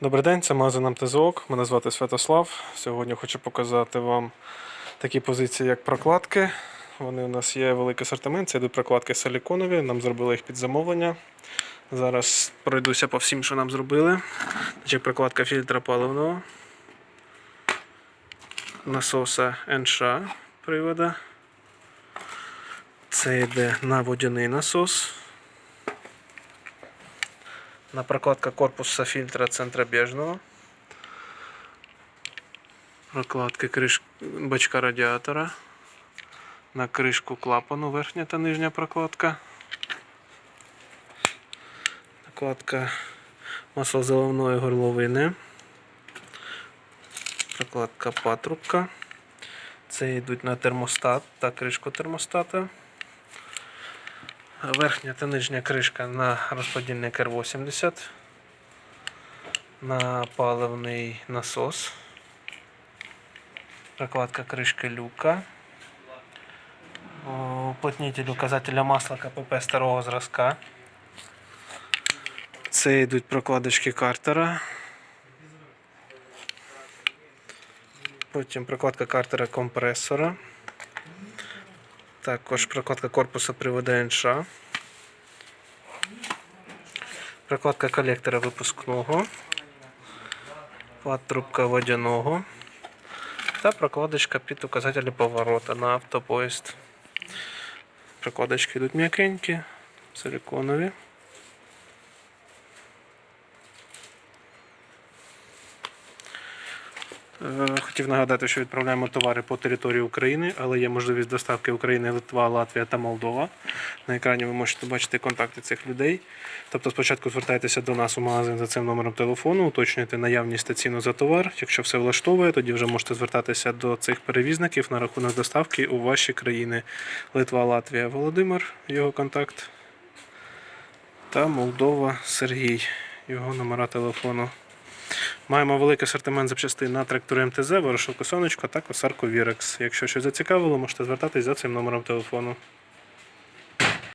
Добрий день, це магазин МТЗОК. Мене звати Святослав. Сьогодні хочу показати вам такі позиції, як прокладки. Вони у нас є великий асортимент. Це йдуть прокладки силіконові. Нам зробили їх під замовлення. Зараз пройдуся по всім, що нам зробили. Значить, прокладка фільтра паливного, насоса НШ привода. Це йде на водяний насос. На прокладка корпуса фильтра центробежного. Прокладка криш... бачка радіатора. На кришку клапану верхня та нижня прокладка. Прокладка маслозаливної горловини. Прокладка патрубка. Це йдуть на термостат та кришку термостата. Верхня та нижня кришка на розподільник R80, на паливний насос, прокладка кришки люка, уплотнитель указателя масла КПП старого зразка. Це йдуть прокладочки картера. Потім прокладка картера компресора. Також прокладка корпуса привода НШ. Прокладка колектора випускного. Патрубка водяного. Та прокладочка під указателі поворота на автопоїзд. Прокладочки йдуть м'якенькі, силиконові. Хотів нагадати, що відправляємо товари по території України, але є можливість доставки України, Литва, Латвія та Молдова. На екрані ви можете бачити контакти цих людей. Тобто спочатку звертайтеся до нас у магазин за цим номером телефону, уточнюйте наявність та ціну за товар. Якщо все влаштовує, тоді вже можете звертатися до цих перевізників на рахунок доставки у ваші країни. Литва, Латвія, Володимир, його контакт. Та Молдова Сергій, його номера телефону. Маємо великий асортимент запчастин на трактори МТЗ, ворошилку сонечко та косарку Вірекс. Якщо щось зацікавило, можете звертатись за цим номером телефону.